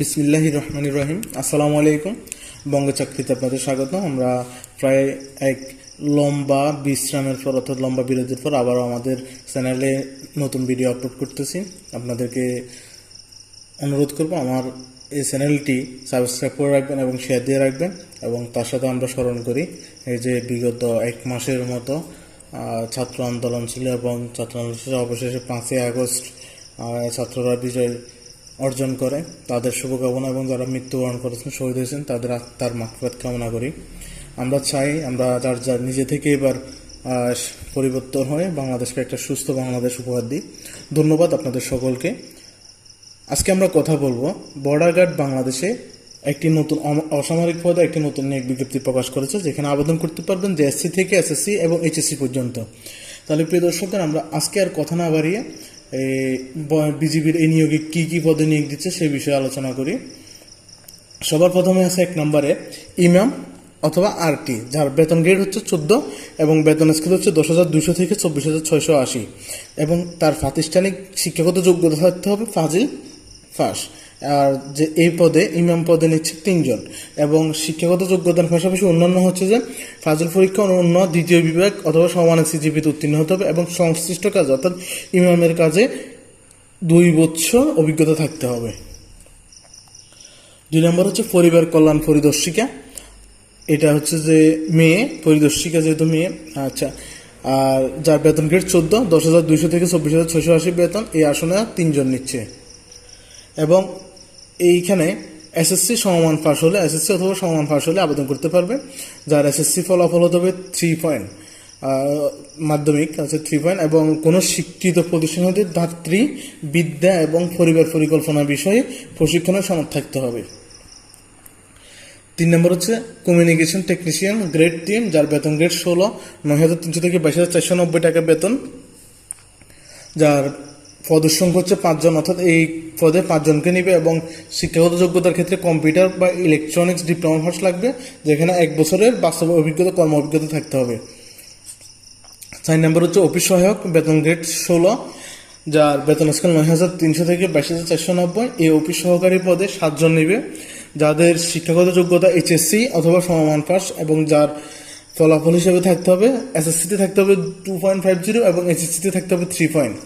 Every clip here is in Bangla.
বিসমিল্লাহ রহমান রহিম। আসসালামু আলাইকুম। বঙ্গ চাকরিতে আপনাদের স্বাগত আমরা প্রায় এক লম্বা বিশ্রামের পর অর্থাৎ লম্বা বিরতির পর আবারও আমাদের চ্যানেলে নতুন ভিডিও আপলোড করতেছি। আপনাদেরকে অনুরোধ করব, আমার এই চ্যানেলটি সাবস্ক্রাইব করে রাখবেন এবং শেয়ার দিয়ে রাখবেন এবং তার সাথে আমরা স্মরণ করি, এই যে বিগত এক মাসের মতো ছাত্র আন্দোলন ছিল এবং ছাত্র আন্দোলন শেষে অবশেষে পাঁচই আগস্ট ছাত্ররা বিজয় অর্জন করে। তাদের শুভকামনা এবং যারা মৃত্যুবরণ করেছেন, শহীদ হয়েছেন, তাদের আত্মার মাকফাত কামনা করি। আমরা চাই, আমরা যার যার নিজে থেকে এবার পরিবর্তন হয়ে বাংলাদেশকে একটা সুস্থ বাংলাদেশ উপহার দিই। ধন্যবাদ আপনাদের সকলকে। আজকে আমরা কথা বলব, বর্ডার গার্ড বাংলাদেশে একটি নতুন অসামরিক পদে একটি নতুন নিয়োগ বিজ্ঞপ্তি প্রকাশ করেছে, যেখানে আবেদন করতে পারবেন জেএসসি থেকে এসএসসি এবং এইচএসসি পর্যন্ত। তাহলে প্রিয় দর্শকদের আমরা আজকে আর কথা না বাড়িয়ে বিজিবির এই নিয়োগে কি কি পদে নিয়োগ দিচ্ছে সে বিষয়ে আলোচনা করি। সবার প্রথমে আছে এক নম্বরে ইমাম অথবা আরটি, যার বেতন গ্রেড হচ্ছে চোদ্দ এবং বেতন স্কেল হচ্ছে দশ হাজার দুশো থেকে চব্বিশ হাজার ছয়শো আশি। এবং তার প্রাতিষ্ঠানিক শিক্ষাগত যোগ্যতা থাকতে হবে ফাজিল, ফাঁস। আর যে এই পদে, ইমাম পদে নিচ্ছে তিনজন। এবং শিক্ষাগত যোগ্যতার পাশাপাশি অন্যান্য হচ্ছে যে, ফাজল পরীক্ষা অন্য দ্বিতীয় বিভাগ অথবা সমানের সিজিপিতে উত্তীর্ণ হতে হবে এবং সংশ্লিষ্ট কাজ, অর্থাৎ ইমামের কাজে দুই বছর অভিজ্ঞতা থাকতে হবে। দুই নম্বর হচ্ছে পরিবার কল্যাণ পরিদর্শিকা। এটা হচ্ছে যে মেয়ে, পরিদর্শিকা যেহেতু মেয়ে আচ্ছা আর যার বেতন গ্রেড চোদ্দ, দশ হাজার দুইশো থেকে চব্বিশ হাজার ছয়শো আশি বেতন, এই আসনে তিনজন নিচ্ছে। এবং এইখানে এসএসসি সমমান পাস হলে এসএসসি অথবা সমমান পাস হলে আবেদন করতে পারবে, যার এসএসসি ফলাফল হতে হবে থ্রি পয়েন্ট মাধ্যমিক আছে থ্রি পয়েন্ট এবং কোনো শিক্ষিত প্রতিষ্ঠান হতে ধাত্রী বিদ্যা এবং পরিবার পরিকল্পনা বিষয়ে প্রশিক্ষণের সনদ থাকতে হবে। তিন নম্বর হচ্ছে কমিউনিকেশন টেকনিশিয়ান গ্রেড টিম যার বেতন গ্রেড ষোলো, নয় হাজার তিনশো থেকে বাইশ হাজার চারশো নব্বই টাকা বেতন, যার পদের হচ্ছে পাঁচজন, অর্থাৎ এই পদে পাঁচজনকে নিবে এবং শিক্ষাগত যোগ্যতার ক্ষেত্রে কম্পিউটার বা ইলেকট্রনিক্স ডিপ্লোমা কোর্স লাগবে, যেখানে এক বছরের বাস্তব অভিজ্ঞতা, কর্ম অভিজ্ঞতা থাকতে হবে। চার নম্বর হচ্ছে অফিস সহায়ক, বেতন গ্রেড ষোলো, যার বেতন স্কেল নয় হাজার তিনশো থেকে বাইশ হাজার চারশো নব্বই। এই অফিস সহকারী পদে সাতজন নিবে, যাদের শিক্ষাগত যোগ্যতা এইচএসসি অথবা সমমান পাস এবং যার ফলাফল হিসেবে থাকতে হবে এসএসসিতে থাকতে হবে টু পয়েন্ট ফাইভ জিরো এবং এইচএসসিতে থাকতে হবে থ্রি পয়েন্ট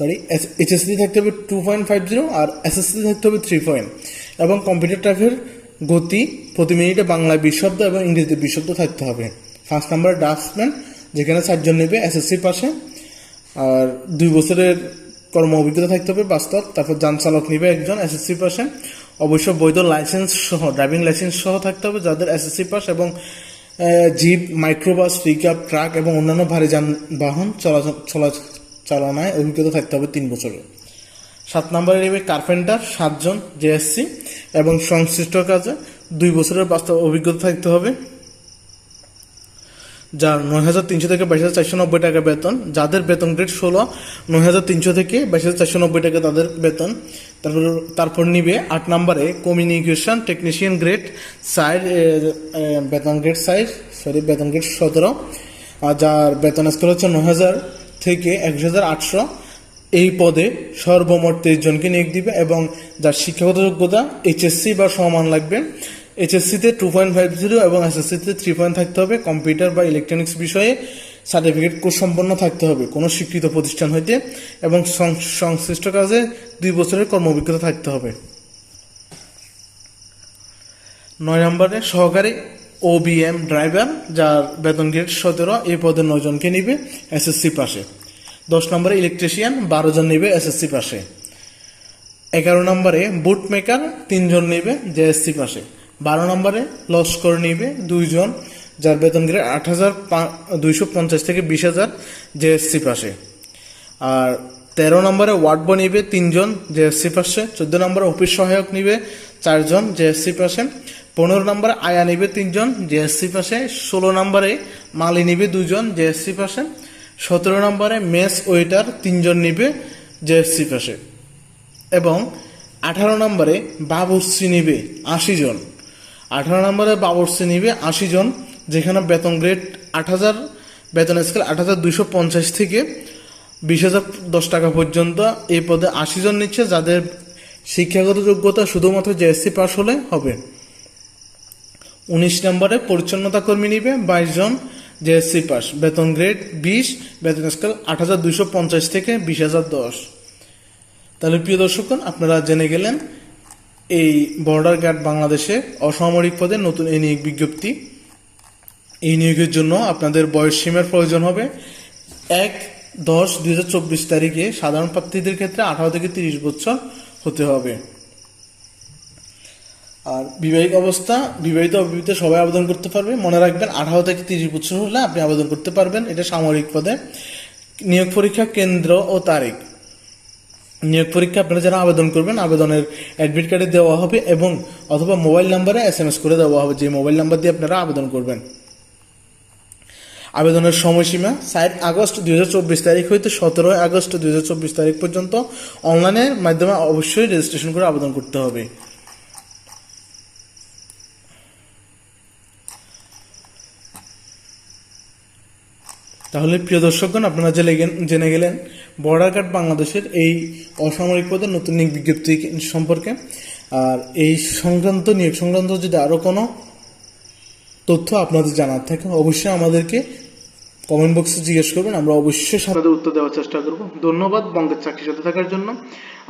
সরি এইচএসসি থাকতে হবে টু পয়েন্ট ফাইভ জিরো আর এসএসসি থাকতে হবে থ্রি পয়েন্ট এবং কম্পিউটার টাইপের গতি, প্রতি মিনিটে বাংলায় বিশব্দ এবং ইংরেজিতে বিশব্দ থাকতে হবে। ফার্স্ট নাম্বার ড্রাফটসম্যান যেখানে চারজন নেবে এসএসসি পাশে। আর দুই বছরের কর্ম অভিজ্ঞতা থাকতে হবে বাস্তব। তারপর যান চালক নেবে একজন এসএসসি পাশে। অবশ্য বৈধ লাইসেন্স সহ ড্রাইভিং লাইসেন্স সহ থাকতে হবে যাদের এসএসসি পাস এবং জিপ মাইক্রোবাস পিকআপ ট্রাক এবং অন্যান্য ভারী যানবাহন চলাচল চলা চালনায় অভিজ্ঞতা থাকতে হবে তিন বছরের সাত নম্বরে নেবে কার্পেন্টার সাতজন জেএসসি এবং সংশ্লিষ্ট কাজে দুই বছরের বাস্তব অভিজ্ঞতা থাকতে হবে। যার নয় হাজার তিনশো থেকে বাইশ হাজার চারশো নব্বই টাকা বেতন, যাদের বেতন গ্রেড ষোলো, নয় হাজার তিনশো থেকে বাইশ হাজার চারশো নব্বই টাকা তাদের বেতন। তারপর তারপর নিবে আট নম্বরে কমিউনিকেশন টেকনিশিয়ান গ্রেড সাইড বেতন গ্রেড সাইড সরি বেতন গ্রেড সতেরো। আর যার বেতন স্কেল হচ্ছে নয় হাজার থেকে এক হাজার আটশো এই পদে সর্বমোট তেইশ জনকে নিয়োগ দিবে এবং যার শিক্ষাগত যোগ্যতা এইচএসসি বা সমান লাগবে। এইচএসসিতে টু পয়েন্ট ফাইভ জিরো এবং এসএসসিতে থ্রি পয়েন্ট থাকতে হবে। কম্পিউটার বা ইলেকট্রনিক্স বিষয়ে সার্টিফিকেট কোর্স সম্পন্ন থাকতে হবে কোনো স্বীকৃত প্রতিষ্ঠান হইতে এবং সংশ্লিষ্ট কাজে দুই বছরের কর্ম অভিজ্ঞতা থাকতে হবে। নয় নম্বরে সহকারী ওবিএম ড্রাইভার যার বেতন গ্রেড সতেরো, এই পদে নয় জনকে নিবে এসএসসি পাশে। দশ নম্বরে ইলেকট্রিশিয়ান বারো জন নেবে এসএসসি পাশে। এগারো নম্বরে বুট মেকার তিনজন নেবে জেএসসি পাশে। বারো নম্বরে লস্কর নিবে দুইজন, যার বেতন গ্রেড আট হাজার দুইশো পঞ্চাশ থেকে বিশ হাজার জেএসসি পাশে। আর তেরো নম্বরে ওয়ার্ড বয় নিবে তিনজন জেএসসি পাশে। চোদ্দ নম্বরে অফিস সহায়ক নিবে চারজন জেএসসি পাশে। পনেরো নম্বরে আয়া নিবে তিনজন, জেএসসি পাশে। ষোলো নম্বরে মালি নিবে দুজন, জেএসসি পাশে। সতেরো নম্বরে মেস ওয়েটার তিনজন নিবে, জেএসসি পাশে। এবং আঠারো নম্বরে বাবরসি নিবে আশি জন। আঠারো নম্বরে বাবরসি নিবে আশি জন, যেখানে বেতন গ্রেড আট হাজার, বেতন স্কেল আট হাজার দুইশো পঞ্চাশ থেকে বিশ হাজার দশ টাকা পর্যন্ত এই পদে আশি জন নিচ্ছে, যাদের শিক্ষাগত যোগ্যতা শুধুমাত্র জেএসসি পাস হলে হবে। উনিশ নম্বরে পরিচ্ছন্নতা কর্মী নিবে বাইশ জন জেএসসি পাস। বেতন গ্রেড বিশ, বেতন স্কেল আট হাজার দুইশো পঞ্চাশ থেকে বিশ হাজার দশ। তাহলে প্রিয় দর্শকগণ, আপনারা জেনে গেলেন এই বর্ডার গার্ড বাংলাদেশে অসামরিক পদে নতুন এই নিয়োগ বিজ্ঞপ্তি। এই নিয়োগের জন্য আপনাদের বয়স সীমার প্রয়োজন হবে এক দশ দুই তারিখে। সাধারণ প্রার্থীদের ক্ষেত্রে আঠারো থেকে তিরিশ বছর হতে হবে। আর বিবাহিক অবস্থা, বিবাহিত অবিবাহিত সবাই আবেদন করতে পারবে। মনে রাখবেন, আঠারো থেকে তিরিশ বছর হলে আপনি আবেদন করতে পারবেন। এটা সামরিক পদে। নিয়োগ পরীক্ষা কেন্দ্র ও তারিখ। নিয়োগ পরীক্ষা আপনারা যারা আবেদন করবেন, আবেদনের অ্যাডমিট কার্ডে দেওয়া হবে এবং অথবা মোবাইল নাম্বারে এস এম এস করে দেওয়া হবে, যে মোবাইল নাম্বার দিয়ে আপনারা আবেদন করবেন। আবেদনের সময়সীমা সাত আগস্ট দুই হাজার চব্বিশ তারিখ হইতে সতেরোই আগস্ট দুই হাজার চব্বিশ তারিখ পর্যন্ত। অনলাইনের মাধ্যমে অবশ্যই রেজিস্ট্রেশন করে আবেদন করতে হবে। তাহলে প্রিয় দর্শকগণ, আপনারা জেনে জেনে গেলেন বর্ডার গার্ড বাংলাদেশের এই অসামরিক পদে নতুন নিয়োগ বিজ্ঞপ্তি সম্পর্কে। আর এই সংক্রান্ত নিয়োগ সংক্রান্ত যদি আরও কোনো তথ্য আপনাদের জানার থাকে, অবশ্যই আমাদেরকে কমেন্ট বক্সে জিজ্ঞেস করবেন, আমরা অবশ্যই আপনাদের উত্তর দেওয়ার চেষ্টা করব। ধন্যবাদ বঙ্গের চাকরির সাথে থাকার জন্য।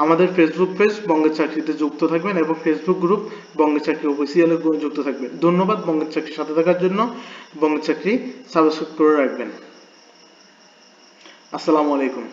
আমাদের ফেসবুক পেজ বঙ্গের চাকরিতে যুক্ত থাকবেন এবং ফেসবুক গ্রুপ বঙ্গের চাকরি অফিসিয়ালে যুক্ত থাকবেন। ধন্যবাদ বঙ্গের চাকরির সাথে থাকার জন্য। বঙ্গের চাকরি সাবস্ক্রাইব করে রাখবেন। আসসালামু আলাইকুম।